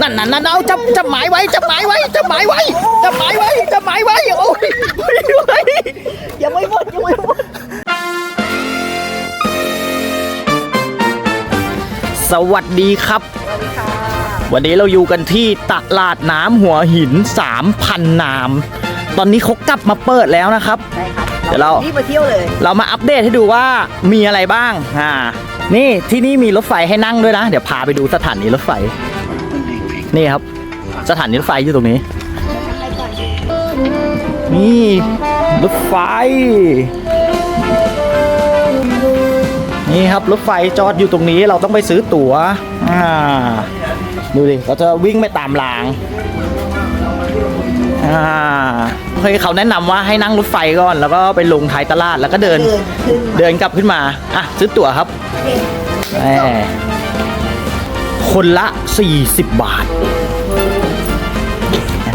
นั่นนั่นนั่นเอาจับจับหมายไว้จับหมายไว้จับหมายไว้จับหมายไว้จับหมายไว้โอ้ยโอ้ยโอ้ยยังไม่หมดยังไม่หมดสวัสดีครับ วันนี้เราอยู่กันที่ตลาดน้ำหัวหิน 3,000นาม ตอนนี้เขากลับมาเปิดแล้วนะครับ ใช่ครับเดี๋ยวเรา รีบมาเที่ยวเลย เรามาอัปเดตให้ดูว่ามีอะไรบ้าง อ่า นี่ที่นี่มีรถไฟให้นั่งด้วยนะ เดี๋ยวพาไปดูสถานีรถไฟ นี่ครับ สถานีรถไฟอยู่ตรงนี้ นี่รถไฟ นี่ครับรถไฟจอดอยู่ตรงนี้เราต้องไปซื้อตั๋วอ่าดูดิเราจะวิ่งไปตามรางอ่าเฮ้ยเขาแนะนำว่าให้นั่งรถไฟก่อนแล้วก็ไปลงท้ายตลาดแล้วก็เดินเดินขึ้นมาเดินกลับขึ้นมาอะซื้อตั๋วครับแหม คนละ 40 บาท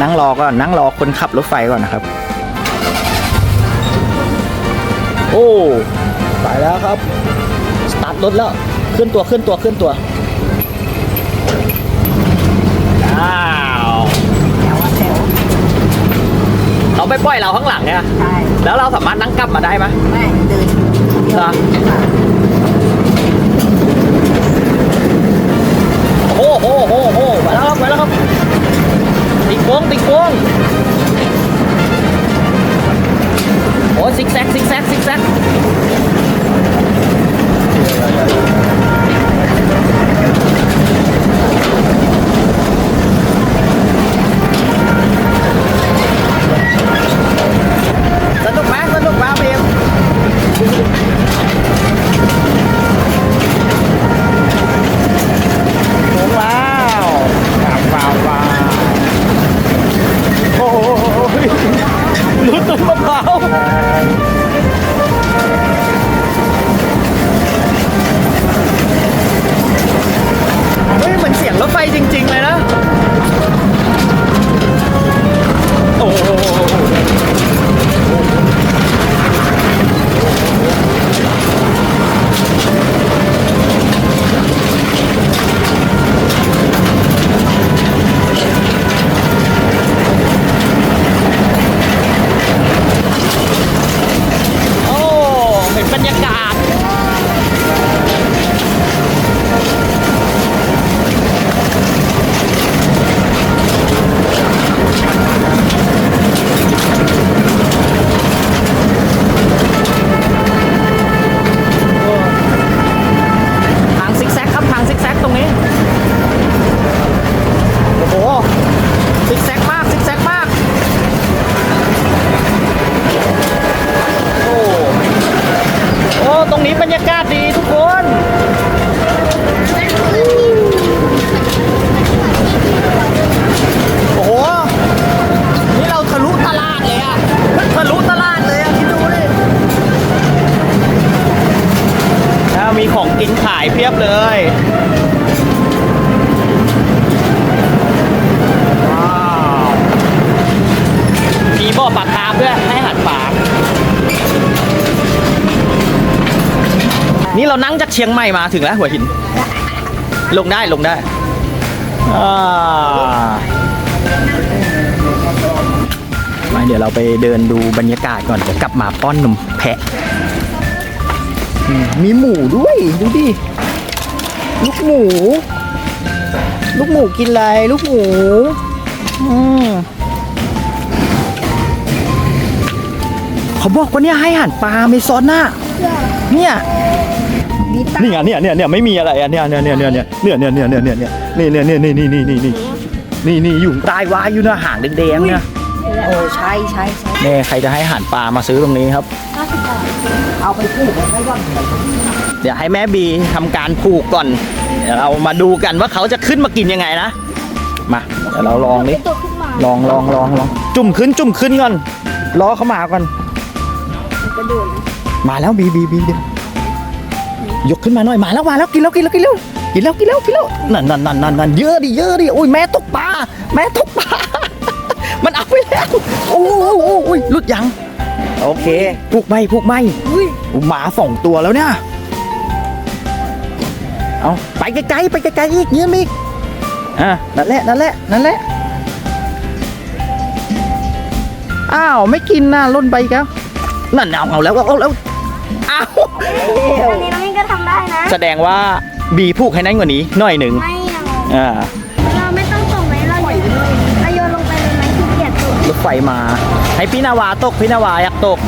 นั่งรอก่อนนั่งรอคนขับรถไฟก่อนนะครับ โอ้ไปแล้วครับ สตาร์ทรถแล้วเคลื่อนตัวเคลื่อนตัวเคลื่อนตัวอ้าวแถวอะแถวเขาไปปล่อยเราข้างหลังเนี่ยใช่ แล้วเราสามารถนั่งกลับมาได้ไหมไม่เดิน เหรอ บรรยากาศ ยเพียบเลยว้าวมีบ่อปลาคาร์ฟด้วยให้หารปลานี่เรานั่งจากเชียงใหม่มาถึงแล้วหัวหิน ลงได้ลงได้อ่าเดี๋ยวเราไปเดินดูบรรยากาศก่อนเดี๋ยวกลับมาป้อนนมแพะ มีหมูด้วย ดูดิ ลูกหมู ลูกหมูกินอะไรลูกหมู อืมเขาบอกว่าเนี่ยให้อาหารปลาเมซอนน่ะเนี่ยมีตานี่ไงเนี่ยเนี่ยเนี่ยไม่มีอะไรอะเนี่ยเนี่ยเนี่ยเนี่ยเนี่ยเนี่ยเนี่ยเนี่ยเนี่ยเนี่ยเนี่ยเนี่ยเนี่ยเนี่ยเนี่ยเนี่ยเนี่ยเนี่ยนี่นี่อยู่ใต้วายอยู่นะหางแดงๆเนี่ยโอ้ใช่ใช่ใช่ เนี่ยใครจะให้อาหารปลามาซื้อตรงนี้ครับ เอาไปผูกไว้ให้ก่อนเดี๋ยวให้แม่บีทำการผูกก่อน เดี๋ยวเรามาดูกันว่าเขาจะขึ้นมากินยังไงนะ มาเดี๋ยวเราลองดิ ตัวขึ้นมาลองลองลองลองจุ่มขึ้นจุ่มขึ้นก่อนรอเขามาก่อน กระโดดมาแล้วบีบีบีเดี๋ยวยกขึ้นมาหน่อยมาแล้วมาแล้วกินแล้วกินแล้วกินแล้วกินแล้วกินแล้วกินแล้วนั่นนั่นนั่นนั่นนั่นเยอะดิเยอะดิโอ้ยแม่ตกปลาแม่ตกปลา มันเอาไปแล้วโอ้โหโอ้โหโอ้ยหลุดยัง โอเคผูกไม่ผูกไม่อุ้ยหมาสองตัวแล้วเนี่ยเอาไปไกลๆไปไกลๆอีกเงี้ยมิกอะนั่นแหละนั่นแหละนั่นแหละอ้าวไม่กินนะล่นไปอีกแล้วนั่นเอาเอาแล้วเอาแล้วอ้าวอันนี้น้องมิ้นก็ทำได้นะ แสดงว่าบีพูกให้นั้นกว่านี้หน่อยหนึ่งไม่เอาอ่าเราไม่ต้องส่งไหมเราโยนเราโยนลงไปเลยไหมขี้เกียจส่งรถไฟมา ให้พี่นาวาตกพี่นาวาอยากตก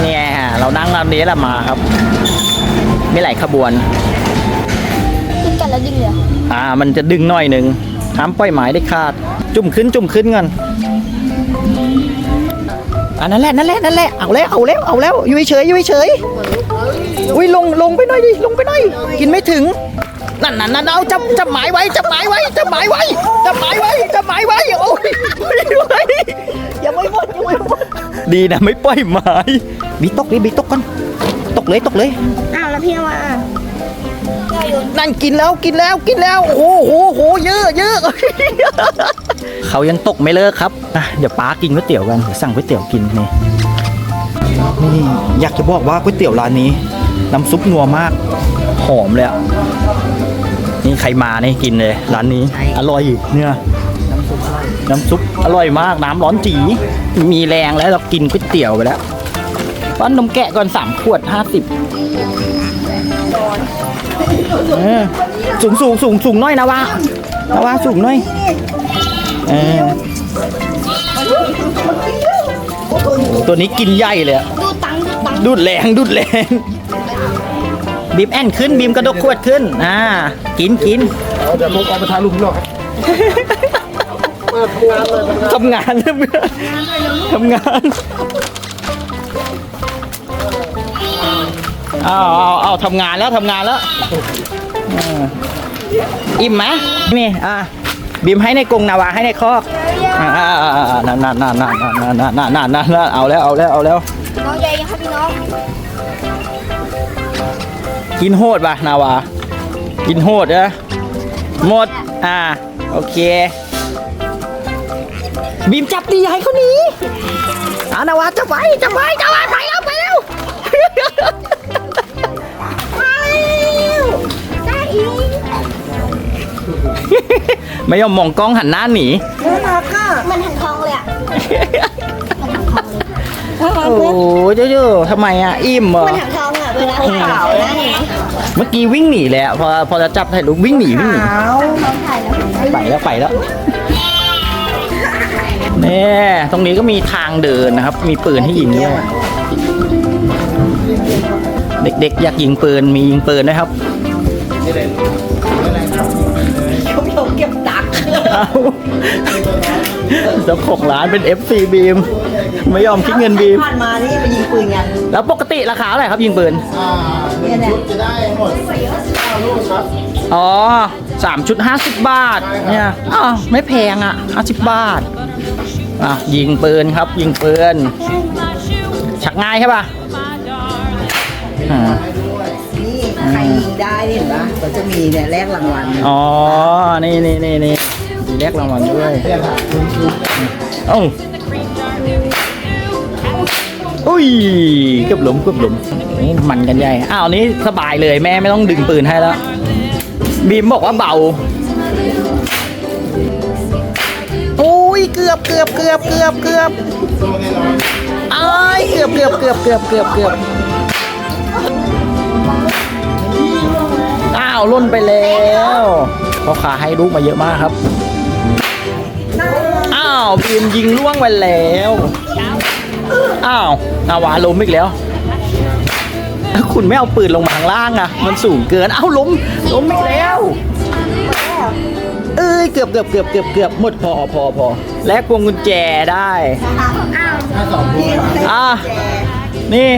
เนี่ยเรานั่งลำนี้แหละมาครับมีหลายขบวนกินกันแล้วดึงเลยอ่า มันจะดึงหน่อยหนึ่งห้ามปล่อยหมายได้ขาด จุ่มขึ้นจุ่มขึ้นกันอันนั่นแหละนั่นแหละนั่นแหละเอาแล้วเอาแล้วเอาแล้วอยู่เฉยอยู่เฉยอุ้ยลงลงไปหน่อยดิลงไปหน่อยกินไม่ถึง นั่นนั่นนั่นเอาจับจับหมายไว้จับหมายไว้จับหมายไว้จับหมายไว้จับหมายไว้โอ้ยไม่ไหวยังไม่หมดยังไม่หมดดีนะไม่ปล่อยหมายบีตกดิบีตกกันตกเลยตกเลยอ้าวแล้วพี่ว่านั่นกินแล้วกินแล้วกินแล้วโอ้โหโอ้โหเยอะเยอะเขายังตกไม่เลิกครับอะเดี๋ยวป้ากินก๋วยเตี๋ยวกันเดี๋ยวสั่งก๋วยเตี๋ยวกินนี่นี่อยากจะบอกว่าก๋วยเตี๋ยวร้านนี้น้ำซุปนัวมาก หอมเลยอะนี่ใครมานี่กินเลย ร้านนี้ อร่อยเนี่ยน้ำซุปอร่อยมากน้ำร้อนจี มีแรงแล้วเรากินก๋วยเตี๋ยวไปแล้วปั้นนมแกะก่อนสามขวดห้าสิบเออสูงสูงสูงสูงหน้อยนะวะนะวะสูงหน้อยเออตัวนี้กินใหญ่เลยอะดูตังค์ดูตังค์ดูดแรงดูดแรง บีมแอนขึ้นบีมกระดกขวดขึ้น อ่า กินกินเดี๋ยวผมเอาไปทาลูกหรอกทำงานทำงานทำงานเอาเอาเอาทำงานแล้วทำงานแล้วอิ่มไหมนี่อ่าบีมให้ในกรงนาวาให้ในคอกนั่นนั่นนั่นนั่นนั่นนั่นนั่นเอาแล้วเอาแล้วเอาแล้วน้องใหญ่ยังครับพี่น้อง กินโหดป่ะนาวากินโหดนะหมด อ่า โอเค บีมจับดีอย่าให้เขาหนีอ่านาวาจับไว้จับไว้จับไว้ไปแล้วไปแล้วได้อีกไม่ยอมมองกล้องหันหน้าหนีมันหันทองเลยอะโอ้เจ้าๆทำไมอะ อิ่มเหรอมันหันทอง เวลาถ่ายนะเมื่อกี้วิ่งหนีเลยอะพอพอจะจับถ่ายรูปวิ่งหนีวิ่งหนีท้องถ่ายแล้วไปแล้วไปแล้วนี่ตรงนี้ก็มีทางเดินนะครับ มีปืนให้ยิงด้วยเด็กๆอยากยิงปืนมียิงปืนด้วยครับ เอาเจ้าของร้านเป็น FC บีม ไม่ยอมคิดเงินบีม ผ่านมานี่ไปยิงปืนกันแล้วปกติราคาเท่าไหร่ครับยิงปืน อ่าหนึ่งชุดจะได้หมดห้าลูกครับอ๋อสามชุดห้าสิบบาท เนี่ยอ๋อไม่แพงอะห้าสิบบาท อะ ยิงปืนครับ ยิงปืน ชักง่ายใช่ป่ะอ่านี่ใครยิงได้เห็นปะก็จะมีเนี่ยแลกรางวัล อ๋อ นี่นี่นี่นี่มี แลกรางวัลด้วยเอ้าอุ้ยเกือบหลมเกือบหลมนี่มันกันใหญ่อ้าวนี้สบายเลยแม่ไม่ต้องดึงปืนให้แล้ว บีมบอกว่าเบาโอ้ยเกือบเกือบเกือบเกือบเกือบอ้ายเกือบเกือบเกือบเกือบเกือบเกือบอ้าวล่นไปแล้วพ่อขาให้ลูกมาเยอะมากครับ อ้าวบีมยิงล่วงไปแล้ว อ้าวนาวาล้มอีกแล้ว คุณไม่เอาปืนลงมาข้างล่างอะมันสูงเกิน เอ้าล้มล้มอีกแล้ว เอ้ยเกือบเกือบเกือบเกือบเกือบหมดพอพอพอและพวงกุญแจได้อะนี่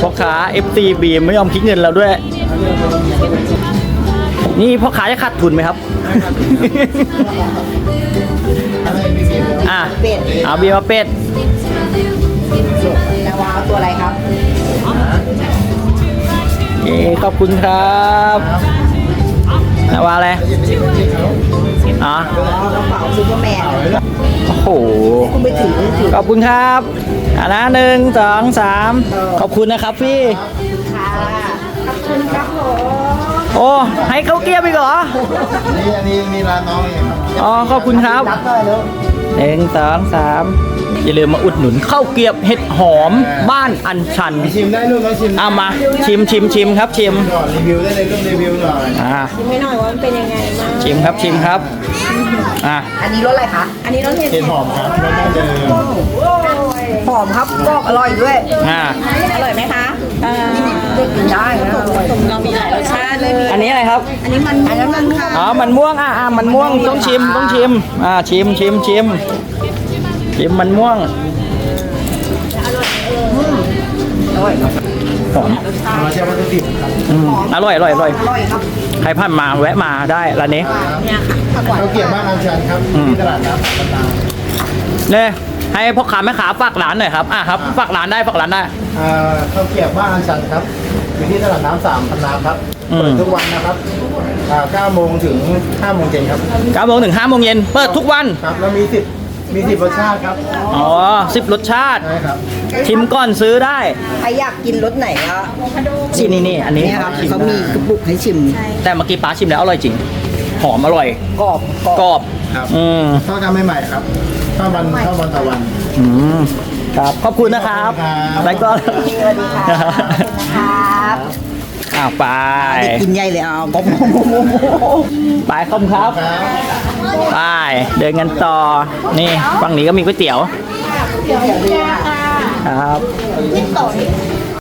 พ่อค้า FT บีมไม่ยอมคิดเงินเราด้วย นี่พ่อค้าจะขาดทุนไหมครับ อะเป็ดเอาบีมมาเป็ดนาวาเอาตัวอะไรครับเย้ขอบคุณครับนาวาอะไรอ๋ออ๋อกระเป๋าซูเปอร์แมนโอ้โห คุณไปถือถือขอบคุณครับอ่านะหนึ่งสองสามขอบคุณนะครับพี่ ค่ะขอบคุณครับผม โอ้ให้เขาเกียบอีกเหรอ นี่อันนี้มีร้านน้องเองครับอ๋อขอบคุณครับ รับเลยลูกหนึ่งสองสามอย่าลืมมาอุดหนุนข้าวเกรียบเห็ดหอมบ้านอันชันชิมได้ลูกน้องชิมเอามาชิมชิมชิมครับชิมก่อนรีวิวได้เลยลูกรีวิวหน่อยอ่าไม่หน่อยว่ามันเป็นยังไงบ้างชิมครับชิมครับอ่าอันนี้รสอะไรคะ อันนี้รสเห็ดเห็ดหอมครับรสดั้งเดิมหอมครับก็อร่อยด้วย อ่าอร่อยไหมคะอ่าเด็ กกินได้นะอร่อยเรามีหลายรสชาติเลยมีอันนี้อะไรครับ อันนี้มันอันนั้นมันค่ะอ๋อ มันม่วง อะอะมันม่วง ต้องชิม ต้องชิม อ่า ชิม ชิม ชิม ชิม มันม่วง อร่อยครับหอม เราใช้วัตถุดิบครับอืมอร่อย อร่อย อร่อย อร่อยครับใครผ่านมาแวะมาได้ร้านนี้เขาเกี่ยวบ้านอัญชันครับอืมที่ตลาดน้ำพัฒนาเนี่ย ให้พ่อค้าแม่ค้าฝากร้านหน่อยครับอะครับฝากร้านได้ฝากร้านได้ อ่าเขาเกี่ยวบ้านอัญชันครับอยู่ที่ตลาดน้ำสามพันนาครับอืม เปิดทุกวันนะครับอ่า9โมงถึง5โมงเย็นครับ9โมงถึง5โมงเย็นเปิดทุกวันครับแล้วมีสิบมีสิบรสชาติครับอ๋อสิบรสชาติ ใช่ครับชิมก่อนซื้อได้ใครอยากกินรสไหนก็นี่นี่นี่อันนี้เนี่ยครับชิมเขามีได้กระปุกให้ชิมแต่เมื่อกี้ป้าชิมแล้วอร่อยจริง หอมอร่อยกรอบกรอบกรอบครับ อืมทอดกันใหม่ๆครับข้าววันข้าววันต่อวัน อืมครับขอบคุณนะครับครับ แล้วก็สวัสดีค่ะครับอ้าวไปเด็กกินใหญ่เลยเอากบไปขอบคุณครับ ครับ ไปเดินกันต่อ นี่ฝั่งนี้ก็มีก๋วยเตี๋ยวครับ นี่โต